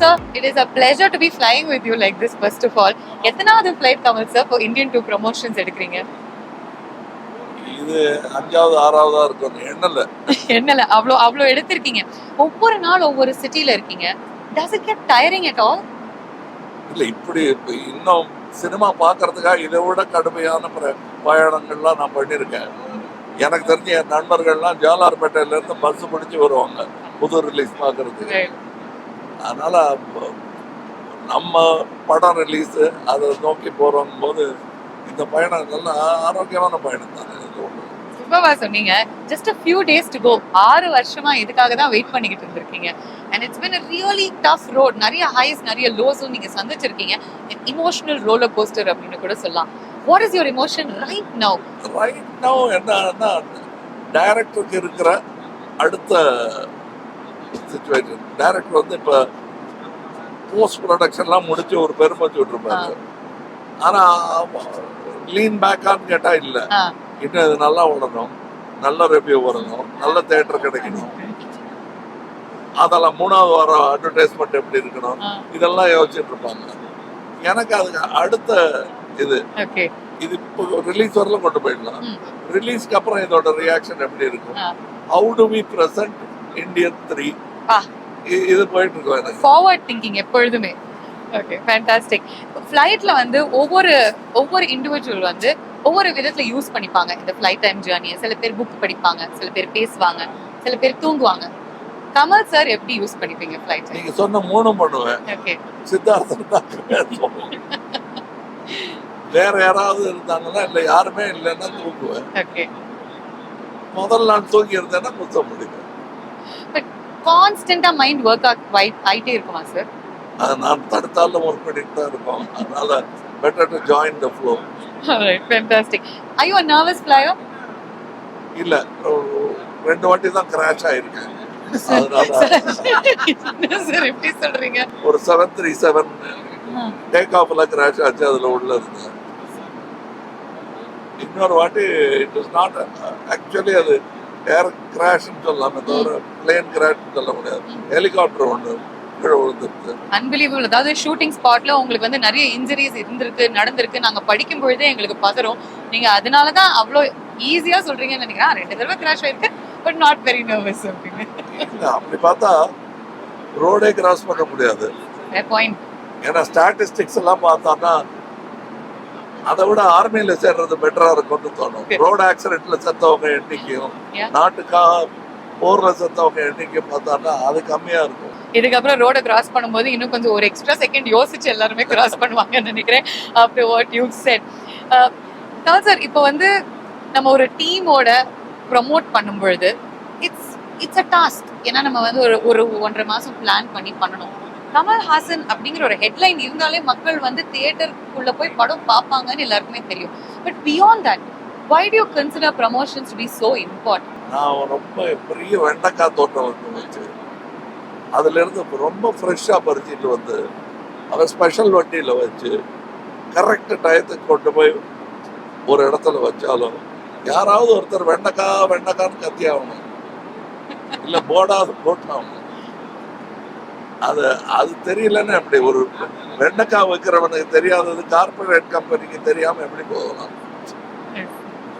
Sir, it is a pleasure to be flying with you like this, first of all. எத்தனாவது flight Kamal sir for Indian to promotions எடுக்கிறீங்க? இது அஞ்சாவது ஆறாவதா இருக்கும். எண்ணல. என்னல அவ்வளோ அவ்வளோ எடுத்திருக்கீங்க. ஒவ்வொரு நாள் ஒவ்வொரு சிட்டில இருக்கீங்க. Does it get tiring at all? இல்ல இப்படி இப்ப இன்னும் சினிமா பார்க்கறதுக்காக இதை விட கடுமையான பயணங்கள்லாம் நான் பண்ணியிருக்கேன். எனக்கு தெரிஞ்ச என் நண்பர்கள்லாம் ஜாலார்பேட்டையில இருந்து பஸ் பிடிச்சு வருவாங்க. புது ரிலீஸ் பார்க்கறதுக்கு அதனால நம்ம படம் ரிலீஸ் அதை நோக்கி போறோம் போது இந்த பயணம் நல்ல ஆரோக்கியமான பயணம் தானே. சூப்பர்வா சொன்னீங்க. Just a few days to go. ஆறு வருஷமா இதுக்காக தான் வெயிட் பண்ணிக்கிட்டு இருந்திருக்கீங்க. And it's a really tough road. நிறைய ஹைஸ் நிறைய லோஸும் நீங்க சந்திச்சிருக்கீங்க. இமோஷனல் ரோலர் கோஸ்டர் அப்படின்னு கூட சொல்லலாம். What is your emotion right now right now என்னன்னா டைரக்டருக்கு இருக்கிற அடுத்த சுச்சுவேஷன் டைரக்டர் வந்து இப்போ போஸ்ட் ப்ரொடக்ஷன்லாம் முடிச்சு ஒரு பெருமை இருப்பாரு ஆனா லீன் பேக்கான்னு கேட்டா இல்ல. இன்னும் இது நல்லா ஓடணும். நல்ல ரிவ்யூ வரணும். நல்ல தேட்டர் கிடைக்கணும். அதெல்லாம் மூணாவது வாரம் அட்வர்டைஸ்மெண்ட் எப்படி இருக்கணும்? இதெல்லாம் யோசிச்சுட்டு இருப்பாங்க. எனக்கு அதுக்கு அடுத்த இது. இது இப்போ ரிலீஸ் வரல கொண்டு போயிடலாம். ரிலீஸ்க்கு அப்புறம் இதோட ரியாக்ஷன் எப்படி இருக்கும். How do we present Indian three. இது போயிட்டு எனக்கு ஃபார்வர்ட் திங்கிங் எப்பொழுதுமே ஓகே ஃபேண்டாஸ்டிக் ஃப்ளைட்ல வந்து ஒவ்வொரு ஒவ்வொரு இண்டிவிஜுவல் வந்து ஒவ்வொரு விதத்துல யூஸ் பண்ணிப்பாங்க இந்த ஃப்ளைட் டைம் ஜேர்னியை சில பேர் புக் படிப்பாங்க சில பேர் பேசுவாங்க சில பேர் தூங்குவாங்க கமல் சார் எப்படி யூஸ் பண்ணிப்பீங்க ஃப்ளைட் நீங்க சொன்ன மூணும் பண்ணுவேன் ஓகே சித்தார்த்தன் தான். வேற யாராவது இருந்தாங்கன்னா இல்ல யாருமே இல்லைன்னா தூங்குவேன் ஓகே முதல் நாள் தூங்கி இருந்தேன்னா புத்தம் முடியும் கான்ஸ்டன்டா மைண்ட் ஒர்க் ஆயிட்டே இருக்குமா சார் நான் தடுத்தாலும் ஒர்க் பண்ணிட்டு தான் இருக்கோம். அதனால better to join the flow fantastic ஐயோ நர்வஸ் ஃப்ளையோ இல்ல ரெண்டு வாட்டி தான் கிராஷ் ஆயிருக்கேன் சொல்றீங்க? ஒரு செவன் த்ரீ செவன் டேக் ஆஃப்ல கிராஷ் ஆச்சு அதுல உள்ள இருந்தேன் இன்னொரு வாட்டி இட் இஸ் நாட் ஆக்சுவலி அது ஏர் கிராஷ்னு சொல்லலாமே. தவிர பிளேன் கிராஷ்னு சொல்ல முடியாது. ஹெலிகாப்டர் ஒன்று அன்பிலீவபிள் அதாவது ஷூட்டிங் ஸ்பாட்ல உங்களுக்கு வந்து நிறைய இன்ஜுரிஸ் இருந்திருக்கு நடந்திருக்கு. நாங்க படிக்கும் பொழுதே எங்களுக்கு பதறும். நீங்க அதனால தான் அவ்வளோ ஈஸியா சொல்றீங்கன்னு நினைக்கிறேன். ரெண்டு தடவை கிராஷ் ஆயிருக்கு. பட் நாட் வெரி நர்வஸ் அப்படின்னு. அப்படி பார்த்தா ரோடே கிராஸ் பண்ண முடியாது. பாயிண்ட் ஏன்னா ஸ்டாட்டிஸ்டிக்ஸ் எல்லாம் பார்த்தோம்னா அதை விட ஆர்மியில சேர்றது பெட்டரா இருக்கும்னு தோணும். ரோடு ஆக்சிடென்ட்ல செத்தவங்க எண்ணிக்கையும். நாட்டுக்காக போர்ல செத்தவங்க எண்ணிக்கை பார்த்தோம்னா அது கம்மியா இருக்கும். இதுக்கப்புறம் ரோட கிராஸ் பண்ணும்போது இன்னும் கொஞ்சம் ஒரு எக்ஸ்ட்ரா செகண்ட் யோசிச்சு எல்லாருமே கிராஸ் பண்ணுவாங்கன்னு நினைக்கிறேன். After what you said sir இப்போ வந்து நம்ம ஒரு டீமோட ப்ரமோட் பண்ணும் பொழுது இட்ஸ் இட்ஸ் அ டாஸ்க் ஏன்னா நம்ம வந்து ஒரு ஒரு ஒன்றரை மாசம் பிளான் பண்ணி பண்ணணும். கமல்ஹாசன் அப்படிங்கிற ஒரு ஹெட்லைன் இருந்தாலே மக்கள் வந்து தியேட்டருக்குள்ள போய் படம் பார்ப்பாங்கன்னு எல்லாருக்குமே தெரியும். But beyond that why do you consider promotions be so important நான் ரொம்ப பெரிய வெண்டைக்காய் தோட்டம் வந்து வச்சு அதுல இருந்து ரொம்ப ஃப்ரெஷ்ஷாக பறிச்சிட்டு வந்து அதை ஸ்பெஷல் வண்டியில் வச்சு கரெக்ட் டயத்துக்கு கொண்டு போய் ஒரு இடத்துல வச்சாலும் யாராவது ஒருத்தர் வெண்டைக்கா வெண்டைக்கான்னு கத்தி ஆகணும். போடாது போட்டாகணும். அது அது தெரியலன்னு எப்படி ஒரு வெண்டைக்காய் வைக்கிறவனுக்கு தெரியாதது கார்பரேட் கம்பெனிக்கு தெரியாம எப்படி போகலாம்?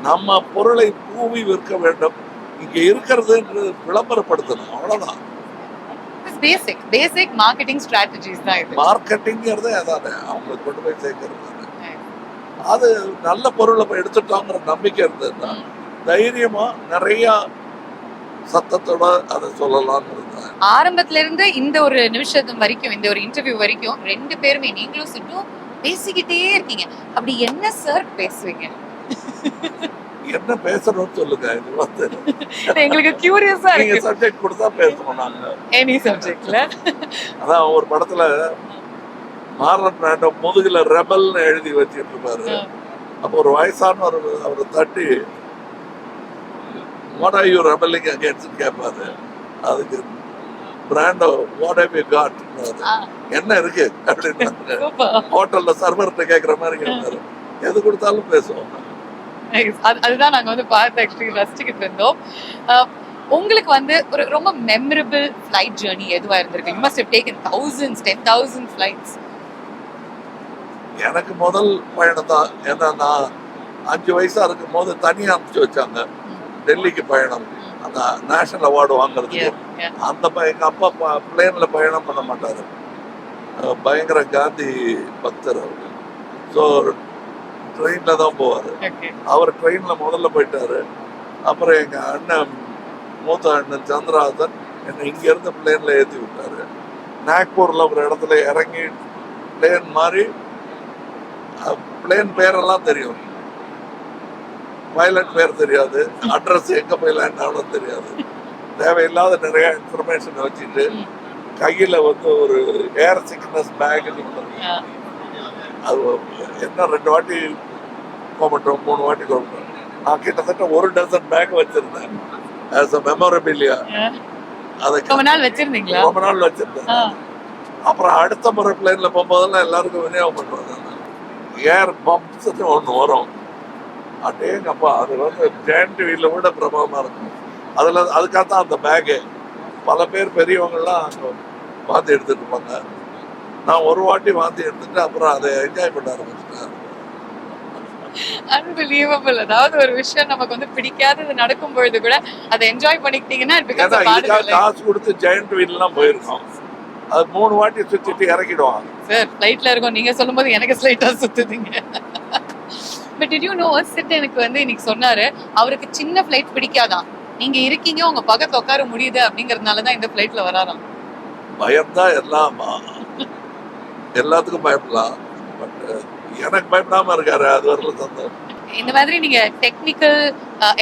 நம்ம பொருளை பூவி விற்க வேண்டும். இங்க இருக்கிறதுன்றது விளம்பரப்படுத்தணும் அவ்வளவுதான். பேசிக் பேசிக் மார்க்கெட்டிங் ஸ்ட்ராட்டஜிஸ் தான் இது. மார்க்கெட்டிங்கிறதே அதானே அவங்களுக்கு கொண்டு போய் சேர்க்கறது. அது நல்ல பொருளை போய் எடுத்துட்டோங்கிற நம்பிக்கை இருந்ததுன்னா தைரியமா நிறைய சத்தத்தோட அதை சொல்லலாம்னு இருந்தேன் ஆரம்பத்துல இருந்து இந்த ஒரு நிமிஷத்து வரைக்கும் இந்த ஒரு இன்டர்வியூ வரைக்கும் ரெண்டு பேருமே நீங்களும் சிட்டும் பேசிக்கிட்டே இருக்கீங்க. அப்படி என்ன சார் பேசுவீங்க? என்ன பேசணும்னு சொல்லுங்க இது வந்து. எங்களுக்கு கியூரியஸா நீங்க இருக்கு. சப்ஜெக்ட் கொடுத்தா பேசணும் நாங்க. எனி சப்ஜெக்ட்ல அதான் ஒரு படத்துல மார்லன் பிராண்டோ முதுகுல ரெபல்னு எழுதி வச்சிட்டு இருப்பாரு. அப்போ ஒரு வயசான ஒரு அவரை தட்டி what are you rebelling against கேட்பாரு அதுக்கு Brando what have you got என்ன இருக்கு? அப்படின்னு ஹோட்டல்ல சர்வர்கிட்ட கேக்குற மாதிரி கேட்பாரு எது கொடுத்தாலும் பேசுவோம். அதுதான் நாங்க வந்து பார்த்து ஆக்சுவலி ரசிச்சுக்கிட்டு இருந்தோம். உங்களுக்கு வந்து ஒரு ரொம்ப மெமரபிள் ஃப்ளைட் ஜேர்னி எதுவா இருந்திருக்கு? You must have taken thousands ten thousand flights எனக்கு முதல் பயணம் தான். ஏன்னா நான் அஞ்சு வயசா இருக்கும் போது தனியா அனுப்பிச்சு வச்சாங்க. டெல்லிக்கு பயணம். அந்த நேஷனல் அவார்டு வாங்குறதுக்கு. அந்த எங்க அப்பா பிளேன்ல பயணம் பண்ண மாட்டாரு. பயங்கர காந்தி பக்தர் அவரு. ஸோ ட்ரெயின்ல தான் போவாரு. அவர் ட்ரெயின்ல முதல்ல போயிட்டாரு. அப்புறம் எங்க அண்ணன் மூத்த அண்ணன் சந்திரஹாசன் என்னை இங்க இருந்து பிளேன்ல ஏத்தி விட்டாரு. நாக்பூர்ல ஒரு இடத்துல இறங்கி பிளேன் மாதிரி பிளேன் பேரெல்லாம் தெரியும். பைலட் பேர் தெரியாது. அட்ரஸ் எங்க போய் லேண்ட் ஆகணும் தெரியாது. தேவையில்லாத நிறைய இன்ஃபர்மேஷன் வச்சுட்டு. கையில வந்து ஒரு ஏர் சிக்னஸ் பேக் அது என்ன ரெண்டு வாட்டி போகட்டும் மூணு வாட்டி போகட்டும் நான் கிட்டத்தட்ட ஒரு டசன் பேக் வச்சிருந்தேன். ஆஸ் அ மெமரபிலியா அதை ரொம்ப நாள் வச்சிருந்தீங்களா? ரொம்ப நாள் வச்சிருந்தேன். அப்புறம் அடுத்த முறை பிளேன்ல போகும்போதெல்லாம் எல்லாருக்கும் விநியோகம் பண்ணுவாங்க ஏர் பம்ப்ஸ்னு ஒன்று வரும். அடேங்கப்பா அது வந்து ஜெயண்ட் வீல விட பிரபலமா இருக்கும். அதுல அதுக்காக தான் அந்த பேகு பல பேர் பெரியவங்கெல்லாம் அங்க வாந்தி எடுத்துட்டு இருப்பாங்க நான் ஒரு வாட்டி வாந்தி எடுத்துட்டு அப்புறம் அதை என்ஜாய் பண்ண ஆரம்பிச்சிட்டேன். அன்பிலீவபிள் அதாவது ஒரு விஷயம் நமக்கு வந்து பிடிக்காதது நடக்கும் பொழுது கூட அதை என்ஜாய் பண்ணிக்கிட்டீங்கன்னா. காசு கொடுத்து ஜெயண்ட் வீல்லாம் போயிருக்கோம். அது மூணு வாட்டி சுத்திட்டு இறக்கிடுவாங்க. சார் ஃப்ளைட்ல இருக்கோம். நீங்க சொல்லும்போது எனக்கு ஸ்லைட்டா சுத்துதுங்க. But did you know Sid எனக்கு வந்து இன்னைக்கு சொன்னாரு? அவருக்கு சின்ன ஃப்ளைட் பிடிக்காதான் நீங்க இருக்கீங்க உங்க பக்கத்துல உட்கார முடியுது அப்படிங்கறதுனால தான் இந்த ஃப்ளைட்ல வராராம். பயம்தான் எல்லாம். எல்லாத்துக்கும் பயப்படலாம் பட் எனக்கு பயப்படாம இருக்காரு அது வரல சந்தோஷம். இந்த மாதிரி நீங்க டெக்னிக்கல்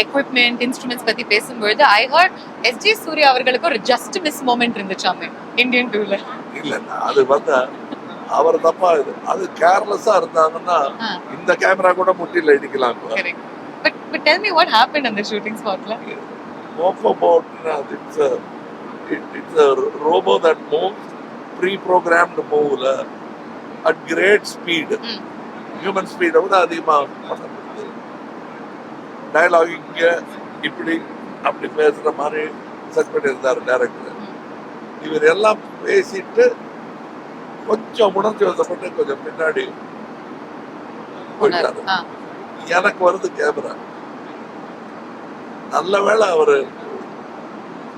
எக்யூப்மெண்ட் இன்ஸ்ட்ருமெண்ட்ஸ் பத்தி பேசும்பொழுது ஐ ஹர்ட் எஸ்ஜி சூர்யா அவர்களுக்கு ஒரு ஜஸ்ட் மிஸ் மூமெண்ட் இருந்துச்சாமே இந்தியன் டூல இல்ல அது வந்து அவர் தப்பா இது அது கேர்லெஸ்ஸா இருந்தாங்கன்னா. இந்த கேமரா கூட முட்டில இடிக்கலாம் இப்ப. Correct but but tell me what happen அந்த ஷூட்டிங் ஸ்பாட்ல மோப்போ போட்னா it's it's robo that moves pre programmed மூவ்ல at great speed. Human ஸ்பீடை விட அதிகமாக டயலாக் இங்க இப்படி அப்படி பேசுற மாதிரி செட் பண்ணியிருந்தாரு டேரக்டர் ம். இவர் எல்லாம் பேசிட்டு கொஞ்சம் உணர்ச்சி வசப்பட்டு கொஞ்சம் பின்னாடி போயிட்டாரு. எனக்கு வருது கேமரா. நல்ல வேளை அவரு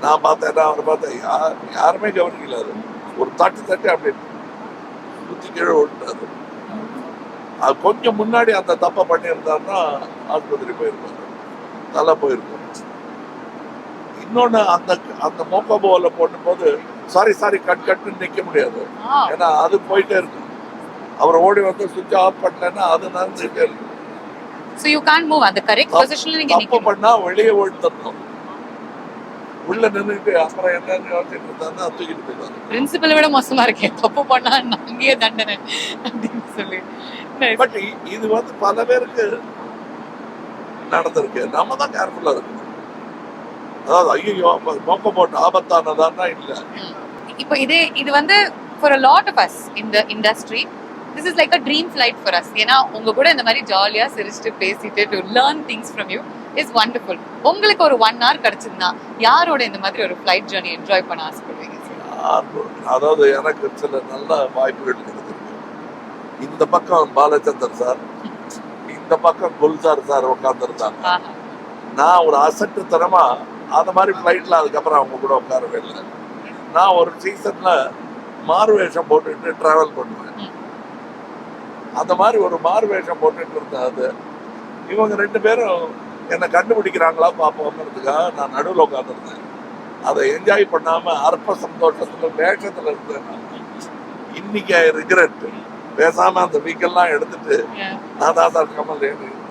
நான் பார்த்தேன் அவர் பார்த்தேன். யார் யாருமே கவனிக்கல அது ஒரு தட்டு தட்டி அப்படி குத்தி கீழே விட்டாரு அது கொஞ்சம் முன்னாடி அந்த தப்பை பண்ணியிருந்தாருன்னா ஆஸ்பத்திரி போயிருப்பாரு. நல்லா போயிருக்கும். இன்னொன்னு அந்த அந்த மோக்கோபோல போடும்போது சாரி சாரி கட் கட்டுன்னு நிக்க முடியாது. ஏன்னா அது போயிட்டே இருக்கும். அவர் ஓடி வந்து சுவிட்ச் ஆஃப் பண்ணலன்னா அது நடந்துட்டே இருக்கும். யூ காண்ட் மூவ் அந்த கரெக்ட் தப்பு- பொசிஷன்ல நீங்க தப்பு பண்ணா வெளியே ஓடித்தரணும் உள்ள நின்றுட்டு அப்புறம் என்னன்னு யோசிச்சுட்டு இருந்தாருன்னா தூக்கிட்டு போயிடுவாங்க. பிரின்சிபலை விட மோசமா இருக்கேன் தப்பு பண்ணா அங்கேயே தண்டனை அப்படின்னு சொல்லி. பட் இது வந்து பல பேருக்கு நடந்திருக்கு. நம்ம தான் கேர்ஃபுல்லா இருக்கணும். அதாவது ஐயோ மோக்க போட்டு ஆபத்தானதான்னா இல்ல. இப்போ இதே இது வந்து for a lot of us இந்த industry this is like a dream flight for us ஏன்னா உங்க கூட இந்த மாதிரி ஜாலியா சிரிச்சுட்டு பேசிட்டு to learn things from you is wonderful உங்களுக்கு ஒரு ஒன் ஹவர் கிடைச்சிருந்தா யாரோட இந்த மாதிரி ஒரு ஃபிளைட் ஜேர்னி என்ஜாய் பண்ண ஆசைப்படுவீங்க? அதாவது எனக்கு சில நல்ல வாய்ப்புகள் கிடைச்சிருக்கு. இந்த பக்கம் பாலச்சந்தர் சார் இந்த பக்கம் குல்சார் சார் உட்காந்துருந்தாங்க. நான் ஒரு அசட்டுத்தனமா அந்த மாதிரி ஃப்ளைட்ல அதுக்கப்புறம் அவங்க கூட உட்காரவே இல்லை நான் ஒரு சீசன்ல மாறுவேஷம் போட்டுட்டு டிராவல் பண்ணுவேன். அந்த மாதிரி ஒரு மாறுவேஷம் போட்டுட்டு இருந்தேன் அது இவங்க ரெண்டு பேரும் என்னை கண்டுபிடிக்கிறாங்களா பார்ப்போங்கிறதுக்காக நான் நடுவில் உட்காந்துருந்தேன் அதை என்ஜாய் பண்ணாம அற்ப சந்தோஷத்துல வேஷத்துல இருந்தேன் நான். இன்னைக்கு ரிக்ரெட் பேசாம அந்த வீக்கெல்லாம் எடுத்துட்டு. நான் சார் கமல்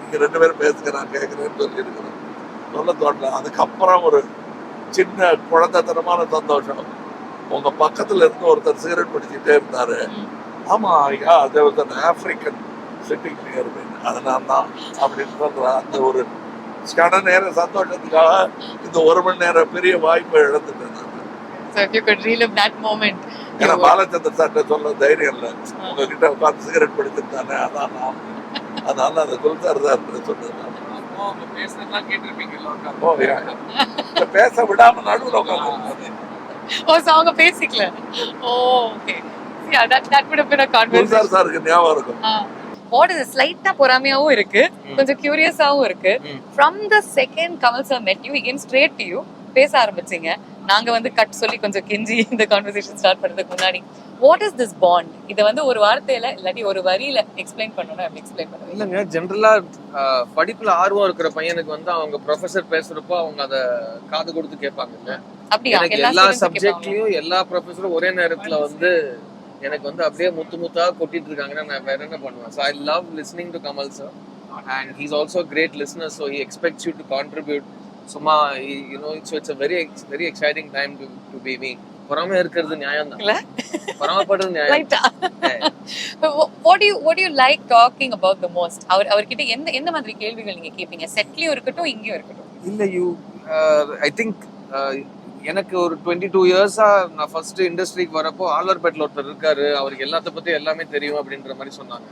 நீங்க ரெண்டு பேரும் பேசுங்க நான் கேட்குறேன்னு சொல்லி இருக்கிறேன் சொல்ல தோட்டல. அதுக்கப்புறம் ஒரு சின்ன குழந்தைத்தனமான சந்தோஷம். உங்க பக்கத்துல இருந்து ஒருத்தர் சிகரெட் பிடிச்சிட்டே இருந்தாரு. ஆமா ஐயா அது வந்து ஆப்பிரிக்கன் சிட்டிங் நியர் அது நான் தான் அப்படின்னு சொல்ற அந்த ஒரு கன நேர சந்தோஷத்துக்காக இந்த ஒரு மணி நேரம் பெரிய வாய்ப்பை இழந்துட்டேன் So if you could relive that moment, ஏன்னா. பாலச்சந்திர சார்ட்ட சொல்ல தைரியம் இல்லை. உங்ககிட்ட உட்காந்து சிகரெட் பிடிச்சிருந்தானே அதான் நான். அதனால அந்த குல்சார் சார் சொன்னது அவங்க கேட்டிருப்பீங்கல்ல பேச விடாம நடுவில் உட்காந்து ஓ அவங்க பேசிக்கல. ஓ ஓகே a conversation. குல்சார் சாருக்கு ஞாபகம் இருக்கும். வாட் இஸ் ஸ்லைட்டா பொறாமையாவும் இருக்கு. கொஞ்சம் கியூரியஸாவும் இருக்கு. From the second Kamal sir met you again straight to you பேச ஆரம்பிச்சீங்க. நாங்க வந்து கட் சொல்லி கொஞ்சம் கெஞ்சி இந்த கான்வர்சேஷன் ஸ்டார்ட் பண்றதுக்கு முன்னாடி. வாட் இஸ் திஸ் பாண்ட் இதை வந்து ஒரு வார்த்தையில இல்லாட்டி ஒரு வரியில எக்ஸ்பிளைன் பண்ணணும் அப்படி எக்ஸ்பிளைன் பண்ணுவீங்க இல்லைங்க ஜென்ரலா படிப்புல ஆர்வம் இருக்கிற பையனுக்கு வந்து அவங்க ப்ரொஃபசர் பேசுறப்போ அவங்க அத காது கொடுத்து கேட்பாங்க அப்படியா? எல்லா? சப்ஜெக்ட்லயும் எல்லா ப்ரொஃபஸரும் ஒரே நேரத்துல வந்து எனக்கு வந்து அப்படியே முத்து முத்தா கொட்டிட்டு இருக்காங்கன்னா நான் வேற என்ன பண்ணுவேன்? So I love listening to Kamal sir and he's also great listener so he expects you to contribute சும்மா you know it's it's very very exciting time to to be me பொறாம இருக்கிறது நியாயம் இல்ல? தான் பொறாமப்படுறது நியாயம். What you what you like talking about the most அவர் அவர்கிட்ட எந்த எந்த மாதிரி கேள்விகள் நீங்க கேட்பீங்க செட்லயும் இருக்கட்டும் இங்கேயும் இருக்கட்டும். இல்ல யூ ஐ திங்க் எனக்கு ஒரு டுவெண்ட்டி டூ இயர்ஸா நான் ஃபர்ஸ்ட் இண்டஸ்ட்ரிக்கு வரப்போ ஆழ்வார்பேட்டில் ஒருத்தர் இருக்காரு. அவருக்கு எல்லாத்த பத்தி எல்லாமே தெரியும் அப்படின்ற மாதிரி சொன்னாங்க.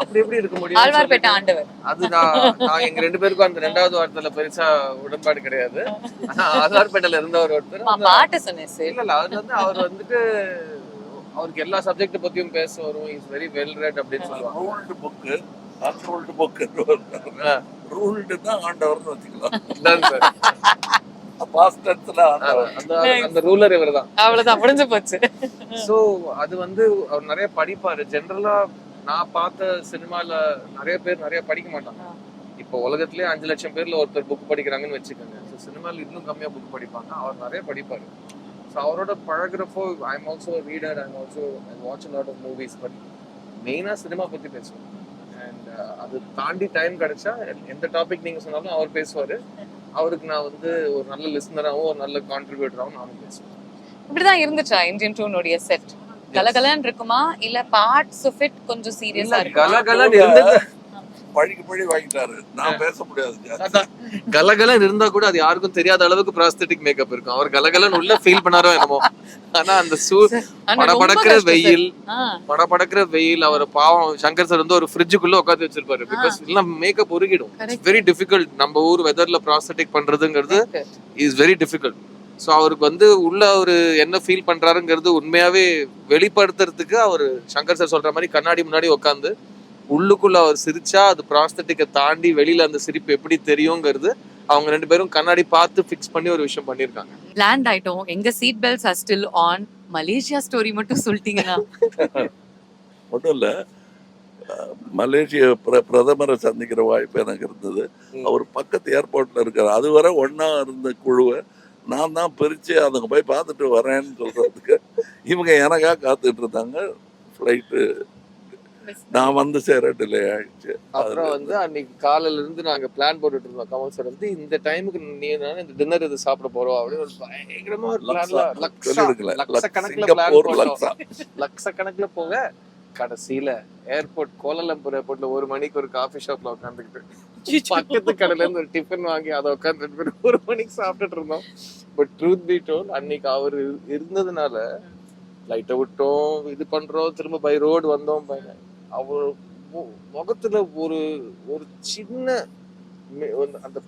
அப்படி எப்படி இருக்க முடியும்? ஆழ்வார்பேட்டை ஆண்டவர். அது நான் நான் எங்க ரெண்டு பேருக்கும் அந்த ரெண்டாவது வாரத்துல பெருசா உடன்பாடு கிடையாது. ஆனா ஆழ்வார்பேட்டையில இருந்தவர் ஒருத்தர். பாட்டு சொன்னேன் இல்ல இல்ல அது வந்து அவர் வந்துட்டு அவருக்கு எல்லா சப்ஜெக்ட் பத்தியும் பேச வரும். இஸ் வெரி வெல் ரெட் அப்படின்னு சொல்லுவாங்க. Ruled book unruled book. Ruled தான் ஆண்டவர்னு வச்சுக்கலாம். அந்த ரூலர் இவர் தான் அவ்வளவுதான் முடிஞ்சு போச்சு. சோ அது வந்து அவர் நிறைய படிப்பாரு. ஜென்ரலா நான் பார்த்த சினிமால நிறைய பேர் நிறைய படிக்க மாட்டாங்க. இப்போ உலகத்திலே அஞ்சு லட்சம் பேர்ல ஒருத்தர் புக் படிக்கிறாங்கன்னு வச்சுக்கோங்க. ஸோ சினிமால இன்னும் கம்மியா புக் படிப்பாங்க. அவர் நிறைய படிப்பாரு. ஸோ அவரோட பழகுறப்போ I am also reader I am also I watch lot of movies but மெயினா சினிமா பத்தி பேசுவோம். அண்ட் அது தாண்டி டைம் கிடைச்சா எந்த டாபிக் நீங்க சொன்னாலும் அவர் பேசுவாரு. அவருக்கு நான் வந்து ஒரு நல்ல லிசனராகவும் ஒரு நல்ல கான்ட்ரிபியூட்டராகவும் நானும் பேசுவேன். இப்படிதான் இருந்துச்சா இந்தியன் டூனுடைய செட் கலகலன்னு இருக்குமா? இல்ல பார்ட்ஸ் ஆஃப் இட் கொஞ்சம் சீரியஸா இல்ல, இருக்குமா? கலகலன்னு இருந்தது பழிக்கு பழி வாங்கிட்டாரு. நான் பேச முடியாது. கலகலன்னு இருந்தா கூட அது யாருக்கும் தெரியாத அளவுக்கு ப்ராஸ்தட்டிக் மேக்கப் இருக்கும். அவர் கலகலன்னு உள்ள ஃபீல் பண்ணாரோ என்னமோ. ஆனா அந்த சூ படபடக்கிற. வெயில் படபடக்கிற வெயில் அவர் பாவம் சங்கர் சார் வந்து ஒரு ஃப்ரிட்ஜுக்குள்ள உட்காந்து வச்சிருப்பாரு. பிகாஸ் இல்ல மேக்கப் உருகிடும். வெரி டிஃபிகல்ட் நம்ம ஊர் வெதர்ல ப்ராஸ்தட்டிக் பண்றதுங்கிறது. இஸ் வெரி டிஃபிகல்ட் ஸோ அவருக்கு வந்து உள்ள அவரு என்ன ஃபீல் பண்றாருங்கிறது உண்மையாவே வெளிப்படுத்துறதுக்கு அவர் சங்கர் சார் சொல்ற மாதிரி கண்ணாடி முன்னாடி உட்காந்து உள்ளுக்குள்ள அவர் சிரிச்சா அது ப்ராஸ்தட்டிக்கை தாண்டி வெளியில அந்த சிரிப்பு எப்படி தெரியுங்கிறது அவங்க ரெண்டு பேரும் கண்ணாடி பார்த்து ஃபிக்ஸ் பண்ணி ஒரு விஷயம் பண்ணியிருக்காங்க. லேண்ட் ஆயிட்டோம். எங்க seat belts are still on Malaysia story மட்டும் சொல்லிட்டீங்கன்னா ஒன்றும் இல்லை. மலேசிய பிர பிரதமரை சந்திக்கிற வாய்ப்பு எனக்கு இருந்தது. அவர் பக்கத்து ஏர்போர்ட்ல இருக்கார். அதுவரை ஒண்ணா இருந்த குழுவை நான் தான் பிரிச்சு அதுங்க போய் பார்த்துட்டு வரேன்னு சொல்றதுக்கு இவங்க எனக்கா காத்துட்டு இருந்தாங்க. ஃப்ளைட்டு நான் வந்து சேர டிலே ஆயிடுச்சு. அப்புறம் வந்து அன்னைக்கு காலையில இருந்து நாங்க பிளான் போட்டுட்டு இருந்தோம். கமல் சார் வந்து இந்த டைமுக்கு நீ இந்த டின்னர் இது சாப்பிட போறோம்? அப்படின்னு ஒரு பயங்கரமா ஒரு பிளான்ல லக்ஸா. சொல்லிருக்கல. லட்ச கணக்குல பிளான் சிங்கப்பூர் போட்டோம். லக்ஸா. லட்ச கணக்குல போக கடைசியில ஏர்போர்ட் கோலாலம்பூர் ஏர்போர்ட்ல ஒரு மணிக்கு ஒரு காஃபி ஷாப்ல உட்காந்துக்கிட்டு பக்கத்து கடையில இருந்து ஒரு டிஃபன் வாங்கி அதை உட்காந்து ஒரு மணிக்கு சாப்பிட்டுட்டு இருந்தோம். பட் ட்ரூத் பி டோல் அன்னைக்கு அவர் இருந்ததுனால லைட்டை விட்டோம் இது பண்றோம் திரும்ப பை ரோடு வந்தோம் பை அவர் முகத்துல ஒரு ஒரு சின்ன அந்த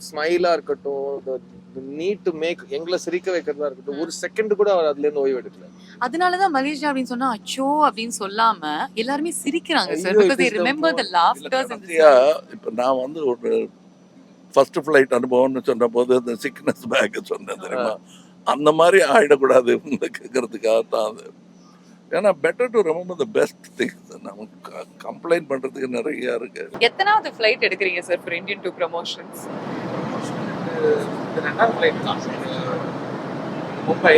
ஸ்மைலா இருக்கட்டும் நீட் டு மேக் எங்களை சிரிக்க வைக்கிறதா இருக்கட்டும் ஒரு செகண்ட் கூட அவர் அதுல இருந்து ஓய்வு எடுக்கல. அதனாலதான் மலேசியா அப்படின்னு சொன்னா அச்சோ அப்படின்னு சொல்லாம எல்லாருமே சிரிக்கிறாங்க sir because remember the laughters இப்ப நான் வந்து ஒரு ஃபர்ஸ்ட் ஃபிளைட் அனுபவம்னு சொன்ன போது இந்த சிக்னஸ் பேக் சொன்னேன் தெரியுமா? அந்த மாதிரி ஆயிடக்கூடாது தான் அது. ஏன்னா better to remember the best things நமக்கு கம்ப்ளைண்ட் பண்றதுக்கு நிறைய இருக்கு. எத்தனாவது ஃபிளைட் எடுக்கிறீங்க sir for Indian two promotions ரெண்டாவது ஃபிளைட் தான். மும்பை.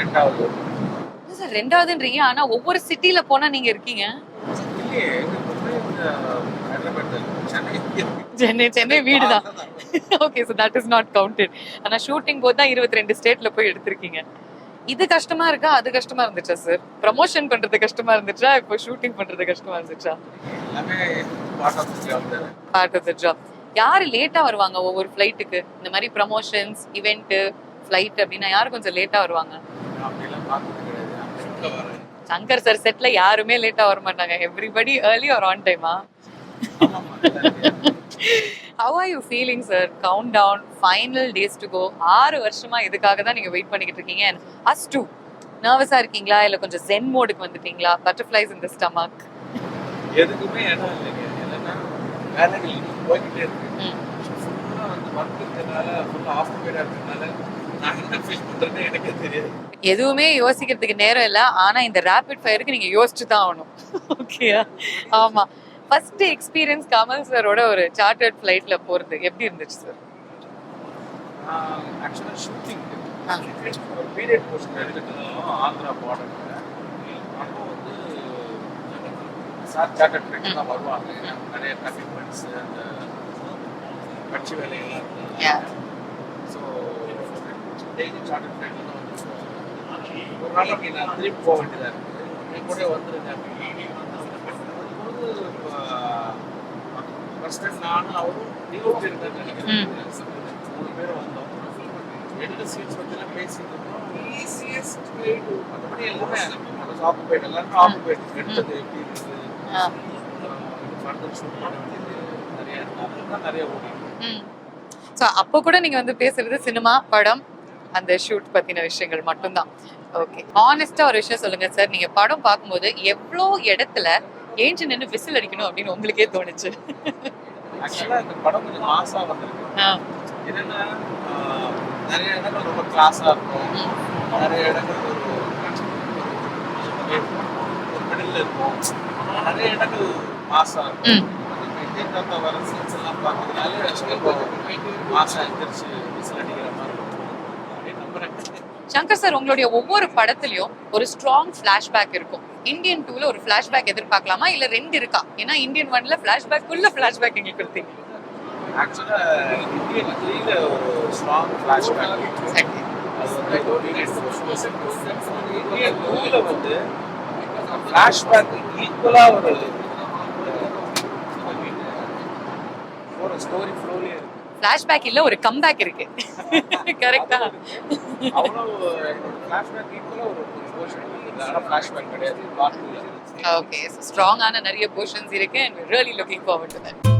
ரெண்டாவது. சார் ரெண்டாவதுன்றீங்க ஆனா ஒவ்வொரு சிட்டில போனா நீங்க இருக்கீங்க? சென்னை. சென்னை வீடு தான். Okay so that is not counted ஆனா ஷூட்டிங் போது தான் இருபத்தி ரெண்டு ஸ்டேட்ல போய் எடுத்திருக்கீங்க. இது கஷ்டமா இருக்கா? அது கஷ்டமா இருந்துச்சா சார் ப்ரமோஷன் பண்றது கஷ்டமா இருந்துச்சா? இப்போ ஷூட்டிங் பண்றது கஷ்டமா இருந்துச்சா? பார்ட் ஆஃப் தி ஜாப் யாரு லேட்டா வருவாங்க ஒவ்வொரு ஃபிளைட்டுக்கு இந்த மாதிரி ப்ரமோஷன்ஸ் இவெண்ட் ஃபிளைட் அப்படின்னா யாரு கொஞ்சம் லேட்டா வருவாங்க? சங்கர் சார் செட்ல யாருமே லேட்டா வர மாட்டாங்க எவ்ரிபடி ஏர்லி ஆர் ஆன் டைமா how are you feeling sir count down final days to go ஆறு வருஷமா இதுக்காக தான் நீங்க வெயிட் பண்ணிக்கிட்டு இருக்கீங்க? அண்ட் அஸ் டூ நர்வஸா இருக்கீங்களா? இல்ல கொஞ்சம் ஜென் மோடுக்கு வந்துட்டீங்களா? பட்டர்ஃப்ளைஸ் இந்த ஸ்டமக் எதுக்குமே இடம் இல்லைங்க. என்னன்னா வேலைகள் போய்கிட்டே இருக்கு. ஃபுல்லாக வந்து ஒர்க் இருக்கிறதுனால ஃபுல்லாக ஆக்குபைடாக இருக்கிறதுனால நான் என்ன ஃபீல் பண்ணுறேன்னு எனக்கே தெரியாது. எதுவுமே யோசிக்கிறதுக்கு நேரம் இல்ல. ஆனா இந்த ரேபிட் ஃபயருக்கு நீங்க யோசிச்சு தான் ஆகணும் ஓகேயா ஆமா. ஃபர்ஸ்ட் எக்ஸ்பீரியன்ஸ் கமல் சாரோட ஒரு சார்ட்டர்ட் ஃபிளைட்ல போறது. எப்படி இருந்துச்சு சார் ஆக்சுவலாக ஷூட்டிங். ஒரு பீரியட் போர்ஷன் எடுத்துட்டு இருந்தோம் ஆந்திரா பார்டரில் அப்போ வந்து சார் சார்ட்டர் ட்ரெக் தான் வருவாங்க. நிறைய கமிட்மெண்ட்ஸ் அந்த கட்சி Yeah. ஸோ டெய்லி சார்ட்டர் ட்ரெக்கில் தான் வந்து ஒரு நாளைக்கு நான் திருப்பி போக வேண்டியதாக இருக்குது என் கூட வந்துருங்க. அப்படின்னு ஃபர்ஸ்ட் டைம் நானும் அவரும் நினைக்கிறேன் மூணு பேர் வந்தோம் ரெண்டு சீட்ஸ் பற்றிலாம் பேசிட்டு இருந்தோம் ஈஸியஸ்ட் வே டு மற்றபடி எல்லாமே ஆக்குபைட் எல்லாருமே ஆக்குபைட் எடுத்தது எப்படி இருக்குது ஷூட் நிறைய நிறைய ஸோ அப்போ கூட நீங்க வந்து பேசுறது சினிமா படம் அந்த ஷூட் பத்தின விஷயங்கள் மட்டும்தான். ஓகே ஆனஸ்டா ஒரு விஷயம் சொல்லுங்க சார் நீங்க படம் பார்க்கும்போது எவ்வளோ இடத்துல ஏஞ்சி நின்று விசில் அடிக்கணும் அப்படின்னு உங்களுக்கே தோணுச்சு. ஆக்சுவலாக இந்த படம் கொஞ்சம் மாசாக வந்திருக்கு. என்னன்னா நிறைய இடங்கள் ரொம்ப கிளாஸாக இருக்கும். நிறைய இடங்கள் ஒரு ஒரு மிடில் இருக்கும். நிறைய இடங்கள் மாசாக இருக்கும். தாத்தா வர சீன்ஸ் எல்லாம் பார்த்ததுனால மாசா எந்திரிச்சு விசில் அடிக்கிற மாதிரி இருக்கும். அப்படின்னு நம்புறேன். சங்கர் சார் உங்களுடைய ஒவ்வொரு படத்துலயும் ஒரு ஸ்ட்ராங் ஃபிளாஷ்பேக் இருக்கும். இந்தியன் டூல ஒரு ஃபிளாஷ்பேக் எதிர்பார்க்கலாமா? இல்ல ரெண்டு இருக்கா? ஏன்னா இந்தியன் ஒன்ல ஃபிளாஷ்பேக் உள்ள ஃபிளாஷ்பேக் எங்களுக்கு கொடுத்தீங்க. ஆக்சுவலாக இந்தியன் த்ரீல ஒரு ஸ்ட்ராங் ஃப்ளாஷ்பேக் இந்தியன் டூல வந்து ஃப்ளாஷ்பேக் ஈக்குவலாக ஒரு ஒரு ஸ்டோரி ஃப்ளோலேயே இருக்கு. ஃபிளாஷ்பேக் இல்ல ஒரு கம்பேக் இருக்கு. கரெக்டா அவ்வளோ ஃப்ளாஷ்பேக் ஈக்குவலாக ஒரு போர்ஷன் ஆனால் ஃப்ளாஷ்பேக் கிடையாது. பார்ட் ஓகே ஸ்ட்ராங்கான நிறைய போர்ஷன்ஸ் இருக்கு and really looking forward to that